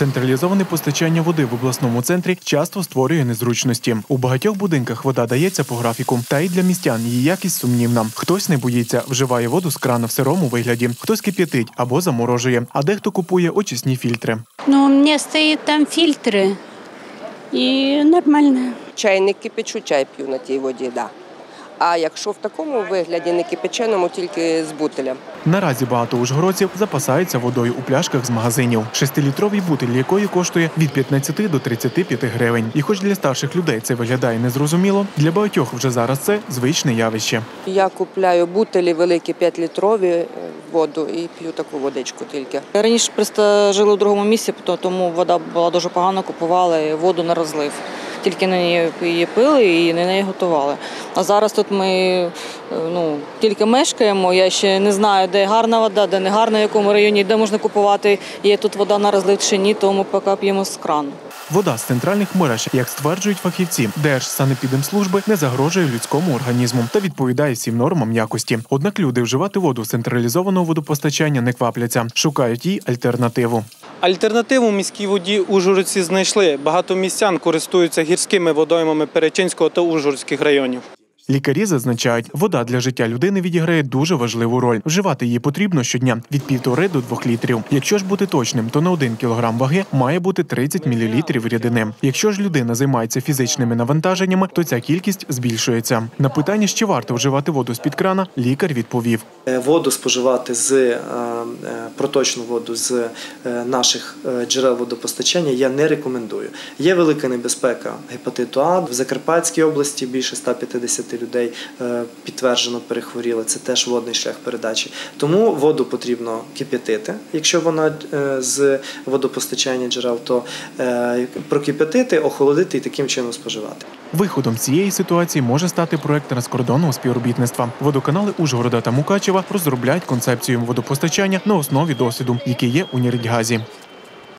Централізоване постачання води в обласному центрі часто створює незручності. У багатьох будинках вода дається по графіку, та й для містян її якість сумнівна. Хтось не боїться, вживає воду з крана в сирому вигляді, хтось кип'ятить або заморожує, а дехто купує очисні фільтри. Ну, у меня стоит там фильтры. И нормально. Чай не кипячу, чай п'ю на тій воді, да. А якщо в такому вигляді не кипяченому, тільки з бутиля. Наразі багато ужгородців запасаються водою у пляшках з магазинів. Шестилітровий бутиль якої коштує від 15 до 35 гривень. І хоч для старших людей це виглядає незрозуміло, для багатьох вже зараз це звичне явище. Я купляю бутилі великі 5-літрові е, воду і п'ю таку водичку тільки. Раніше просто жили у другому місці, тому вода була дуже погана, купували воду на розлив. Тільки на неї її пили і на неї готували. А зараз тут ми е, ну, тільки мешкаємо. Я ще не знаю, де гарна вода, де не гарна, в якому районі, де можна купувати. Є тут вода на розлив чи ні, тому поки п'ємо з крану. Вода з центральних мереж, як стверджують фахівці, Держсанепідемслужби не загрожує людському організму та відповідає всім нормам якості. Однак люди вживати воду з централізованого водопостачання не квапляться, шукають їй альтернативу. Альтернативу міській воді ужгородці знайшли. Багато містян користуються гірськими водоймами Перечинського та Ужгородських районів. Лікарі зазначають, вода для життя людини відіграє дуже важливу роль. Вживати її потрібно щодня від півтори до двох літрів. Якщо ж бути точним, то на один кілограм ваги має бути 30 мл рідини. Якщо ж людина займається фізичними навантаженнями, то ця кількість збільшується. На питання, чи варто вживати воду з під крана, лікар відповів. Е, Воду споживати з е, е, проточну воду з наших джерел водопостачання я не рекомендую. Є велика небезпека гепатиту А в Закарпатській області. Більше 150 людей е, підтверджено перехворіли. Це теж водний шлях передачі. Тому воду потрібно кип'ятити. Якщо вона е, з водопостачання джерел, то е, прокип'ятити, охолодити і таким чином споживати. Виходом цієї ситуації може стати проект транскордонного співробітництва. Водоканали Ужгорода та Мукачева розробляють концепцію водопостачання на основі досвіду, який є у Нірдьгазі.